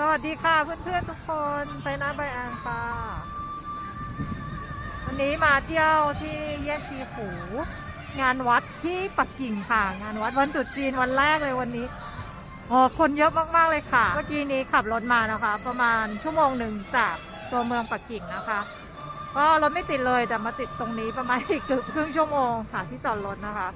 สวัสดีค่ะเพื่อนๆทุกคนไซนาใบอางค่ะวันนี้มาเที่ยวที่แยกชีหูงานวัดที่ปักกิ่งค่ะ งานวัดวันตรุษจีนวันแรกเลยวันนี้โอ้คนเยอะมากๆเลยค่ะ เมื่อกี้นี้ขับรถมานะคะ ประมาณชั่วโมงหนึ่งจากตัวเมืองปักกิ่งนะคะก็รถไม่ติดเลยแต่มาติดตรงนี้ประมาณอีกเกือบครึ่งชั่วโมงค่ะที่จอดรถนะคะ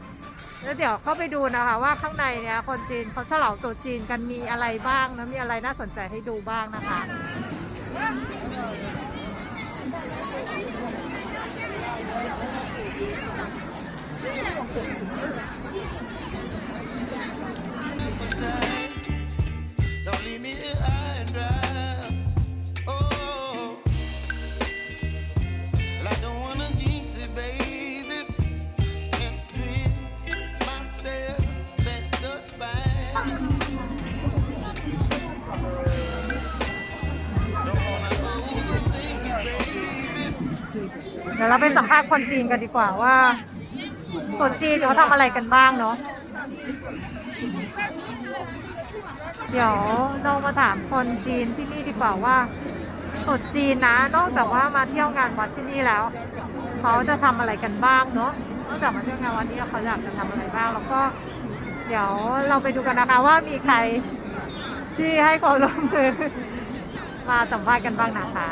แล้วเดี๋ยวเข้าไปดูนะคะว่าข้างในเนี่ยคนจีนเขาฉลองตรุษจีนกันมีอะไรบ้างนะมีอะไรน่าสนใจให้ดูบ้างนะคะ ดี๋ยวเราไปสัมภาษณ์คนจีนกันดีกว่าว่าคนจีนเขาทำอะไรกันบ้างเนาะเดี๋ยวเรามาถามคนจีนที่นี่ดีกว่าว่าตรุษจีนนะ นอกจากว่ามาเที่ยวงานวัดที่นี่แล้ว เขาจะทำอะไรกันบ้างเนาะนอกจากมาเที่ยวงานวัดนี้เขาอยากจะทำอะไรบ้าง แล้วก็ เดี๋ยวเราไปดูกันนะคะว่ามีใครที่ให้ความร่วมมือมาสัมภาษณ์กันบ้างนะคะ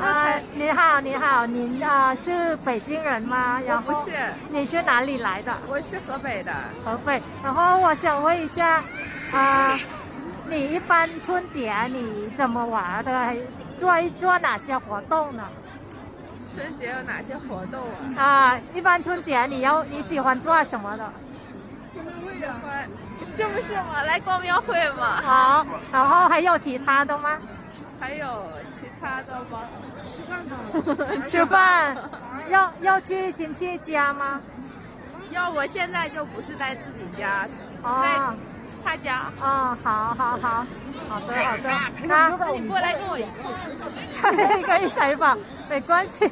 啊，你好，你好，您啊、是北京人吗？然后不是，你是哪里来的？我是河北的。河北。然后我想问一下，啊、你一般春节你怎么玩的？做做哪些活动呢？春节有哪些活动啊？啊、一般春节你要你喜欢做什么的？喜欢，这不是吗？来逛庙会吗？好，然后还有其他的吗？还有其他的吗？吃饭吗。吃饭，要要去亲戚家吗？要我现在就不是在自己家，哦在他家。哦，好好好，好的好的，那。那你过来跟我一起。可以采访，没关系。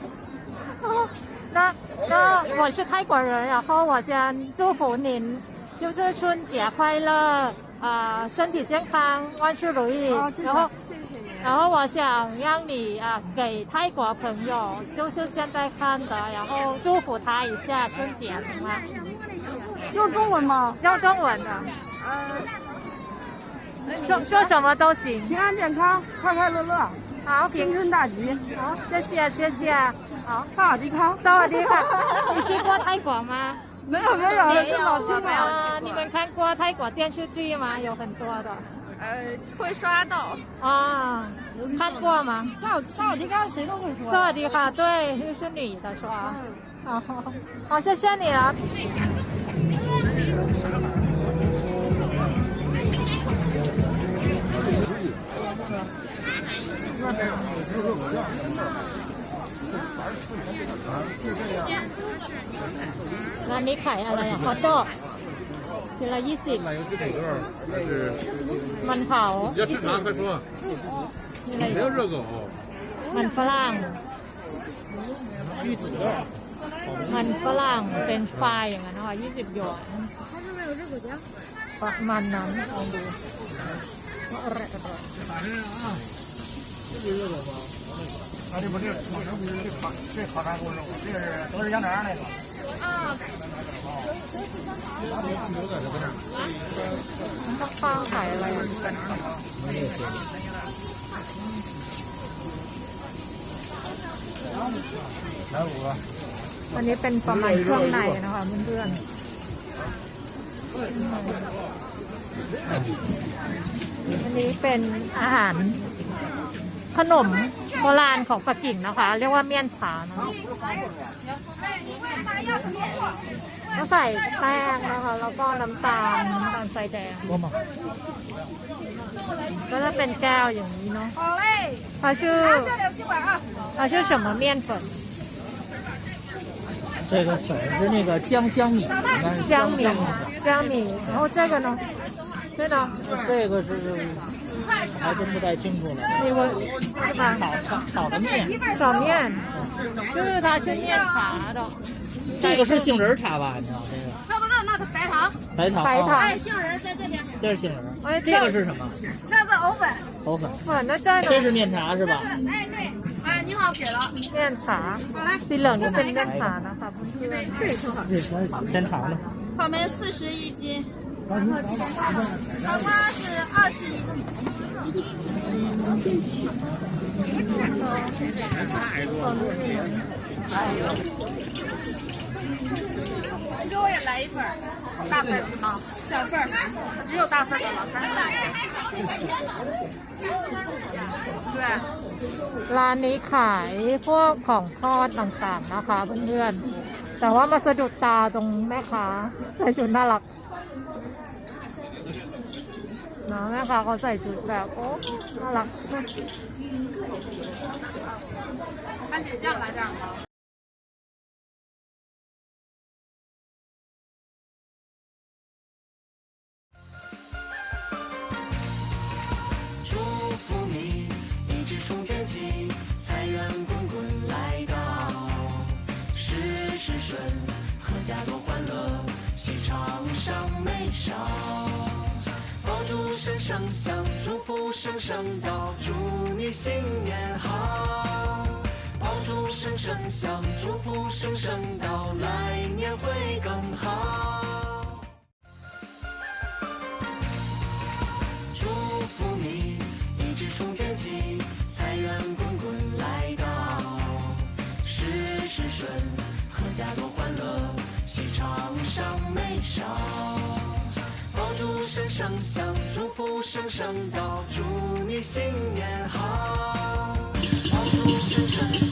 哦，那那我是泰国人，然后我先祝福您，就是春节快乐，啊、身体健康，万事如意。然后，谢谢你。然后我想让你啊、给泰国朋友，就是现在看的，然后祝福他一下春节，行吗？用中文吗？用中文的，嗯，说说什么都行。平安健康，快快乐乐，好，新春大吉，好，谢谢谢谢。好，萨瓦迪卡。萨瓦迪卡，你去过泰国吗？没有没有，没有这老听我没有了。啊，你们看过泰国电视剧吗？有很多的呃，会刷到啊，看过吗？这这地方谁都会刷，这地方对，这是女的刷。好好，谢谢你了。那你卡下来呀，好逗。 ชิ้นละยี่สิบ 奶油鸡腿段儿，还是 มันเผา 你要吃啥？快说， มีอะไร 没 อี 有 ก 热狗。 มันฝรั่ง 鸡腿段儿， มันฝรั่งเป็นไฟรายอย่างนั้นค่ะยี่สิบหยวนประมาณนั้นลองดูว่าอะไรกันบ้าง 啊，这不是这烤这烤砂锅肉，这是都是羊肠那个。 ข้างขายอะไรอะอันนี้เป็นประมาณเครื่องในนะคะเพื่อนๆอันนี้เป็นอาหารขนมโบราณของปักกิ่งนะคะ เรียกว่าเมี่ยนฉานะ ก็ใส่แป้งนะคะ แล้วก็น้ำตาลน้ำตาลทรายแดง ก็จะเป็นแก้วอย่างนี้เนาะ 好嘞，它是这里有吸管啊。它是什么面粉？这个粉是那个江江米，应该是江米，江米。然后这个呢？这呢？这个是还真不太清楚了。你闻是吧？炒炒炒的面，炒面，就是它是面茶的， 这个是杏仁茶吧你要这个这不是那是白糖白糖白糖唉杏仁在这边这是杏仁唉这个是什么？那是藕粉藕粉粉那在呢这是面茶是吧哎对哎你好给了面茶好嘞这两个白干呢这两个白这两个白干啥呢草莓四十一斤然后甜瓜呢黄瓜是二十一斤嗯好你给我也来一份儿，大份儿是吗？小份儿，只有大份儿的了，三袋。对。 ร้านนี้ขายพวกของทอดต่างๆนะคะเพื่อนๆ แต่ว่ามาสะดุดตาตรงแม่ค้าใส่ชุดน่ารักนะแม่ค้าเขาใส่ชุดแบบโอ้น่ารัก 番茄酱来点儿吗？ 顺，阖家多欢乐，喜唱上眉梢。爆竹声声响，祝福声声到，祝你新年好。爆竹声声响，祝福声声到，来年会更好。祝福你一直冲天起，财源滚滚来到，事事顺，阖家多欢乐，喜唱上眉梢。爆竹声声响，祝福声声到，祝你新年好。爆竹声声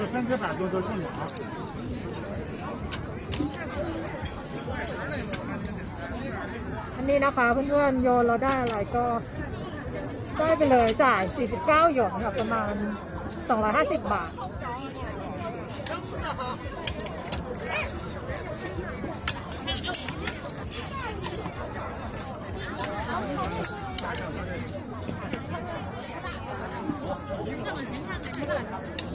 把那个三颗板都都进去啊。 อันนี้นะคะเพื่อนๆโยนเราได้อะไรก็ได้ไปเลยจ่าย 49 หยวนค่ะประมาณ 250 บาท 祝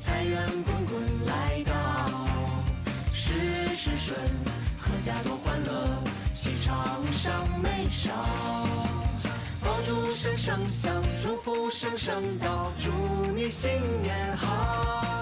财源滚滚来到，事事顺，阖家多欢乐，喜唱上眉梢。爆竹声声响，祝福声声到，祝你新年好